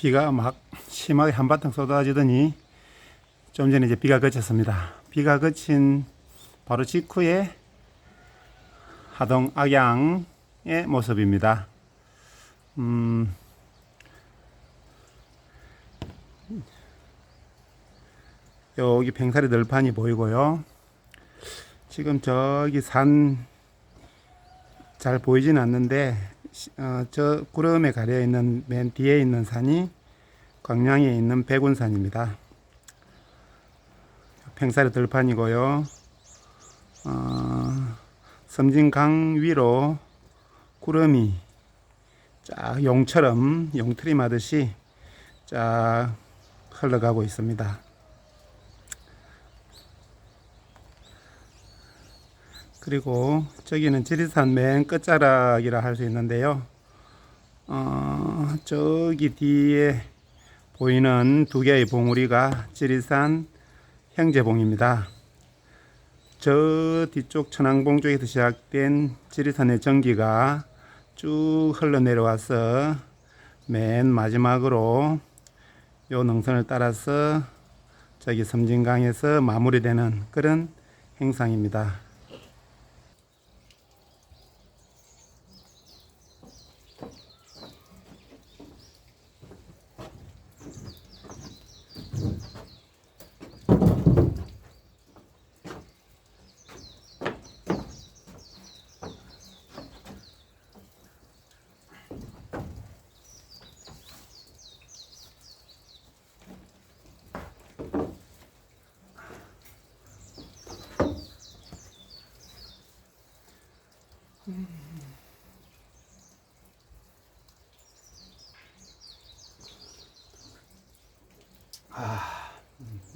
비가 막 심하게 한바탕 쏟아지더니 좀 전에 이제 비가 그쳤습니다. 비가 그친 바로 직후에 하동 악양의 모습입니다. 음, 여기 뱅사리 널판이 보이고요. 지금 저기 산 잘 보이진 않는데 시- 어, 저 구름에 가려 있는 맨 뒤에 있는 산이 광양에 있는 백운산입니다. 팽사리 들판이고요. 어, 섬진강 위로 구름이 쫙 용처럼 용트림 하듯이 쫙 흘러가고 있습니다. 그리고 저기는 지리산 맨 끝자락이라 할 수 있는데요. 어, 저기 뒤에 보이는 두 개의 봉우리가 지리산 형제봉입니다. 저 뒤쪽 천왕봉 쪽에서 시작된 지리산의 전기가 쭉 흘러내려와서 맨 마지막으로 요 능선을 따라서 저기 섬진강에서 마무리되는 그런 행상입니다.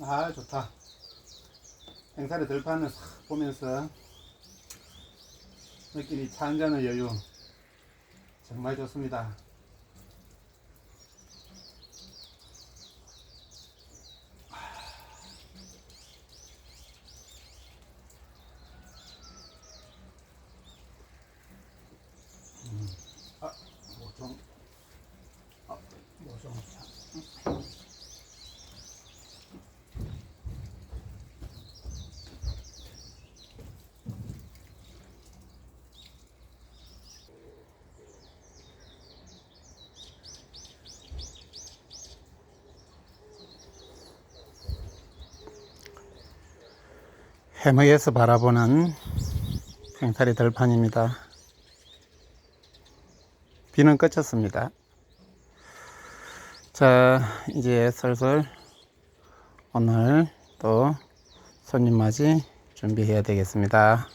아 좋다. 행사를 들판을 싹 보면서 느끼니 차 한잔의 여유 정말 좋습니다. 아, 뭐 좀. 해머에서 바라보는 팽사리 들판입니다. 비는 그쳤습니다. 자, 이제 슬슬 오늘 또 손님 맞이 준비해야 되겠습니다.